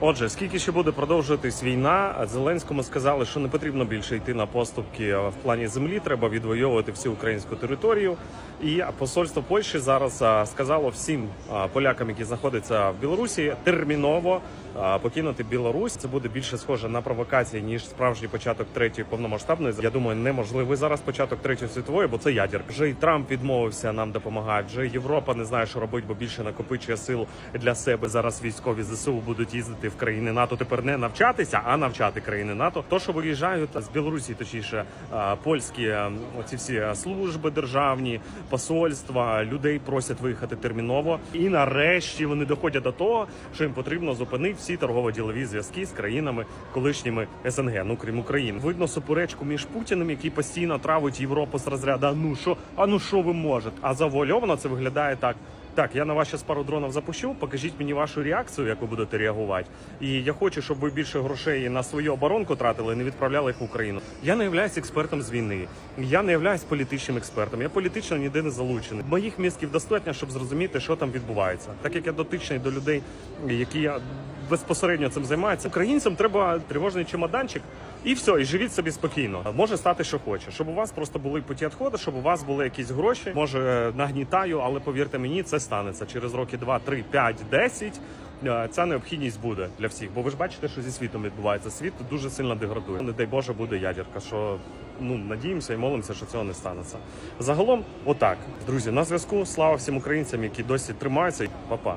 Отже, скільки ще буде продовжуватись війна, Зеленському сказали, що не потрібно більше йти на поступки в плані землі. Треба відвоювати всю українську територію. І посольство Польщі зараз сказало всім полякам, які знаходяться в Білорусі, терміново покинути Білорусь. Це буде більше схоже на провокації ніж справжній початок третьої повномасштабної. Я думаю, неможливий зараз початок третьої світової, бо це ядер. Вже і Трамп відмовився нам допомагати. Вже Європа не знає, що робити, бо більше накопичує сил для себе. Зараз військові ЗСУ будуть їздити в країни НАТО. Тепер не навчатися, а навчати країни НАТО. То, що виїжджають з Білорусі, точніше польські оці всі служби державні, посольства, людей просять виїхати терміново. І нарешті вони доходять до того, що їм потрібно зупинити всі торгово-ділові зв'язки з країнами колишніми СНГ, ну крім України. Видно суперечку між Путіним, який постійно травить Європу з розряду. «А ну що, а ну що ви можете? А завуальовано це виглядає так. Так, я на вас зараз пару дронів запущу. Покажіть мені вашу реакцію, як ви будете реагувати. І я хочу, щоб ви більше грошей на свою оборонку тратили, не відправляли їх в Україну. Я не являюсь експертом з війни. Я не являюсь політичним експертом. Я політично ніде не залучений. Моїх мізків достатньо, щоб зрозуміти, що там відбувається. Так як я дотичний до людей, які безпосередньо цим займаються. Українцям треба тривожний чемоданчик. І все, і живіть собі спокійно. Може стати, що хоче, щоб у вас просто були путі відходу, щоб у вас були якісь гроші. Може нагнітаю, але повірте мені, це станеться через роки 2, 3, 5, 10. е, Ця необхідність буде для всіх, бо ви ж бачите, що зі світом відбувається. Світ дуже сильно деградує. Не дай Боже, буде ядерка. Що ну надіємося і молимося, що цього не станеться. Загалом, отак, друзі, на зв'язку. Слава всім українцям, які досі тримаються. Па-па.